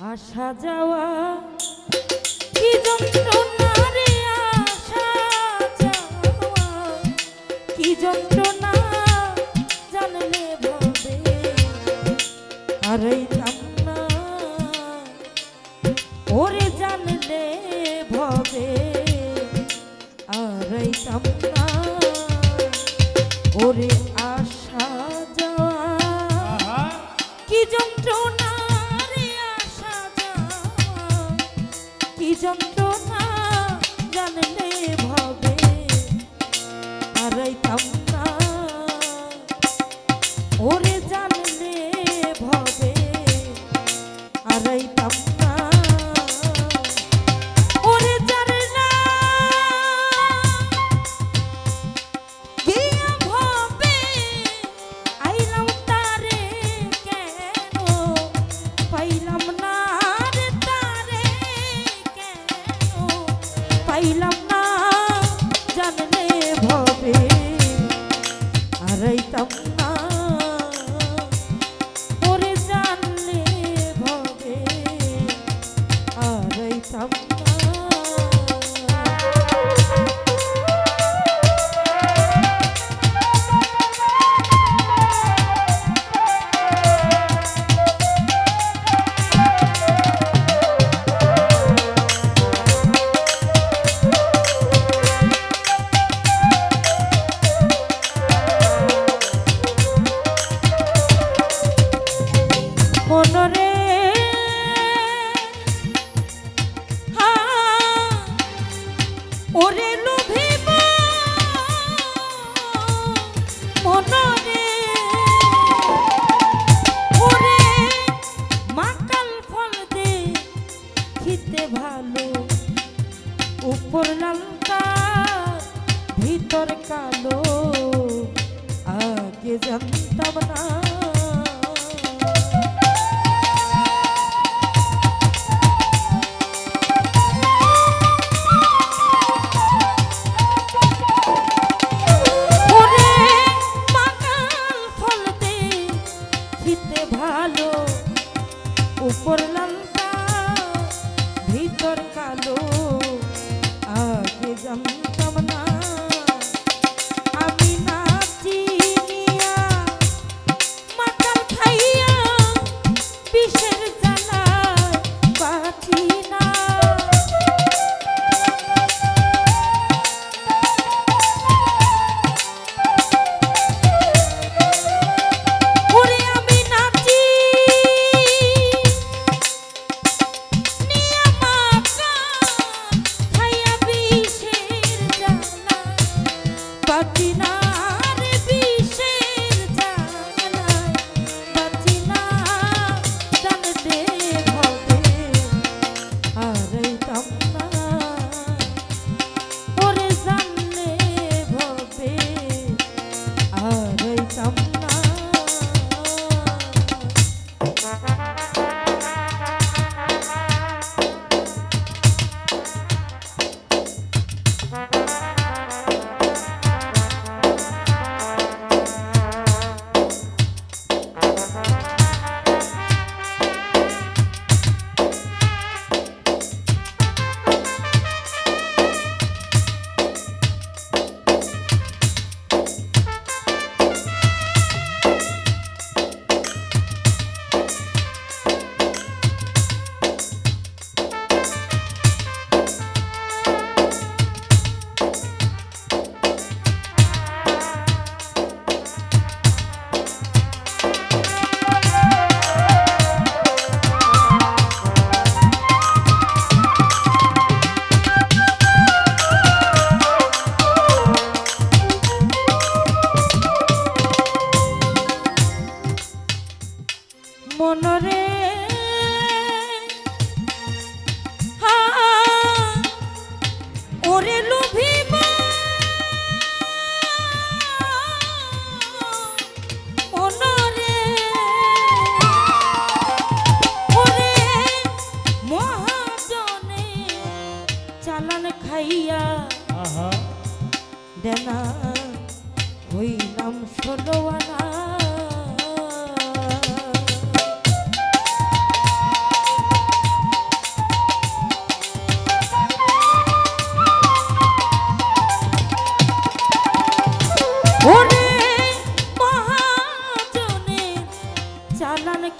আসা যাওয়া, কি যন্ত্রণা রে আসা যাওয়া? কি যন্ত্রণা জানলে ভাবে? আর না, ওরে জানলে Eita, uma ভালো। উপর লালকার ভিতর কালো। আগে জানতাম না।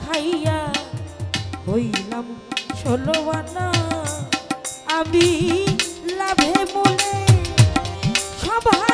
খাইয়া হইলাম ষোলোয়ানা। আমি লাভে বলে সবাই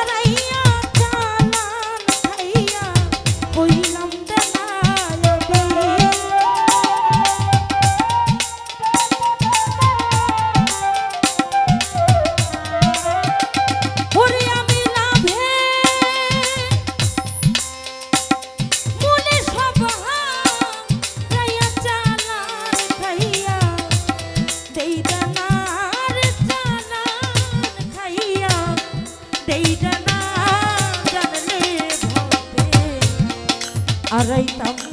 Agaita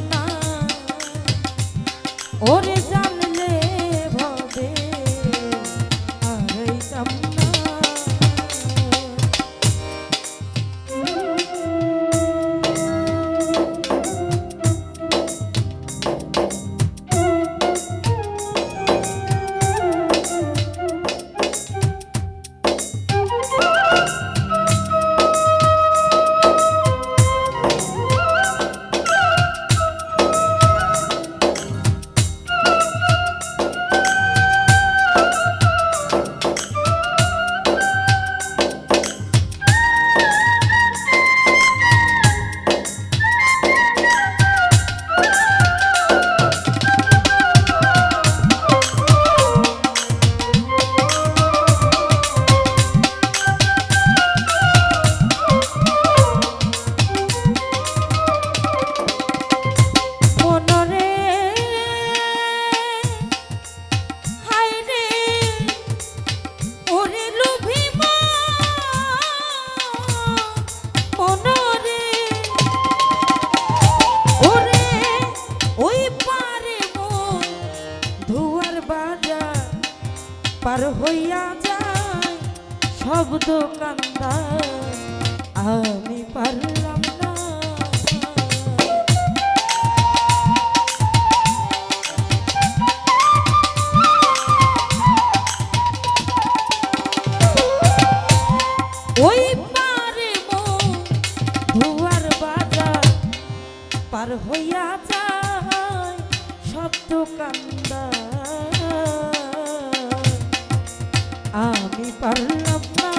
পার হইয়া যায় সব দোকানদার আমি পারলাম আল্লাহ